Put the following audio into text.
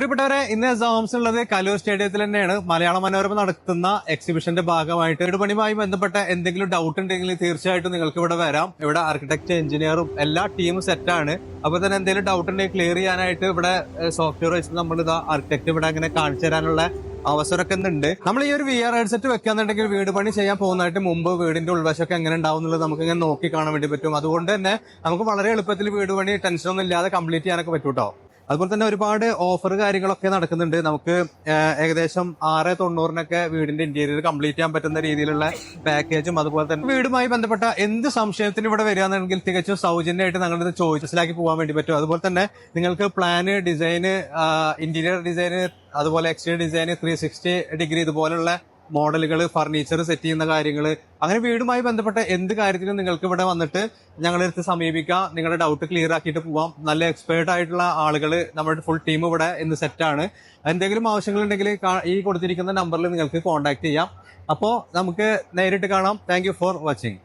പ്രിയപ്പെട്ടവരെ ഇന്ന് ജോംസ് ഉള്ളത് കലൂർ സ്റ്റേഡിയത്തിൽ തന്നെയാണ്. മലയാള മനോരമ നടത്തുന്ന എക്സിബിഷന്റെ ഭാഗമായിട്ട് വീടുപണിയുമായി ബന്ധപ്പെട്ട എന്തെങ്കിലും ഡൗട്ട് ഉണ്ടെങ്കിൽ തീർച്ചയായിട്ടും നിങ്ങൾക്ക് ഇവിടെ വരാം. ഇവിടെ ആർക്കിടെക്ട് എഞ്ചിനീയറും എല്ലാ ടീമും സെറ്റാണ് അപ്പൊ തന്നെ എന്തെങ്കിലും ഡൗട്ട് ഉണ്ടെങ്കിൽ ക്ലിയർ ചെയ്യാനായിട്ട് ഇവിടെ സോഫ്റ്റ്വെയർ വെച്ച് നമ്മൾ ഇതാ ആർക്കിടെക്ട് ഇവിടെ അങ്ങനെ കാണിച്ചു തരാനുള്ള അവസരമൊക്കെ ഉണ്ട് നമ്മൾ ഈ ഒരു വി ആർ ഹെഡ്സെറ്റ് വെക്കാന്നുണ്ടെങ്കിൽ വീട് പണി ചെയ്യാൻ പോകുന്നതായിട്ട് മുമ്പ് വീടിന്റെ ഉൾവശമൊക്കെ എങ്ങനെ ഉണ്ടാവും എന്നുള്ളത് നമുക്ക് ഇങ്ങനെ നോക്കി കാണാൻ വേണ്ടി പറ്റും. അതുകൊണ്ട് തന്നെ നമുക്ക് വളരെ എളുപ്പത്തിൽ വീട് പണി ടെൻഷനൊന്നും ഇല്ലാതെ കംപ്ലീറ്റ് ചെയ്യാനൊക്കെ പറ്റൂട്ടോ? അതുപോലെ തന്നെ ഒരുപാട് ഓഫർ കാര്യങ്ങളൊക്കെ നടക്കുന്നുണ്ട്. നമുക്ക് ഏകദേശം ആറ് തൊണ്ണൂറിനൊക്കെ വീടിന്റെ ഇന്റീരിയർ കംപ്ലീറ്റ് ചെയ്യാൻ പറ്റുന്ന രീതിയിലുള്ള പാക്കേജും അതുപോലെ തന്നെ വീടുമായി ബന്ധപ്പെട്ട എന്ത് സംശയത്തിന് ഇവിടെ വരികയാണെങ്കിൽ തികച്ചും സൗജന്യമായിട്ട് ഞങ്ങളിത് ചോയ്സസിലാക്കി പോകാൻ വേണ്ടി പറ്റും. അതുപോലെ തന്നെ നിങ്ങൾക്ക് പ്ലാന് ഡിസൈന് ഇന്റീരിയർ ഡിസൈന് അതുപോലെ എക്സ്റ്റീരിയർ ഡിസൈന് ത്രീ സിക്സ്റ്റി ഡിഗ്രി ഇതുപോലുള്ള മോഡലുകൾ ഫർണിച്ചർ സെറ്റ് ചെയ്യുന്ന കാര്യങ്ങൾ അങ്ങനെ വീടുമായി ബന്ധപ്പെട്ട എന്ത് കാര്യത്തിനും നിങ്ങൾക്ക് ഇവിടെ വന്നിട്ട് ഞങ്ങളുടെ അടുത്ത് സമീപിക്കാം. നിങ്ങളുടെ ഡൗട്ട് ക്ലിയർ ആക്കിയിട്ട് പോവാം. നല്ല എക്സ്പേർട്ട് ആയിട്ടുള്ള ആളുകൾ നമ്മുടെ ഫുൾ ടീം ഇവിടെ ഇന്ന് സെറ്റാണ് എന്തെങ്കിലും ആവശ്യങ്ങളുണ്ടെങ്കിൽ ഈ കൊടുത്തിരിക്കുന്ന നമ്പറിൽ നിങ്ങൾക്ക് കോൺടാക്ട് ചെയ്യാം. അപ്പോൾ നമുക്ക് നേരിട്ട് കാണാം. Thank for watching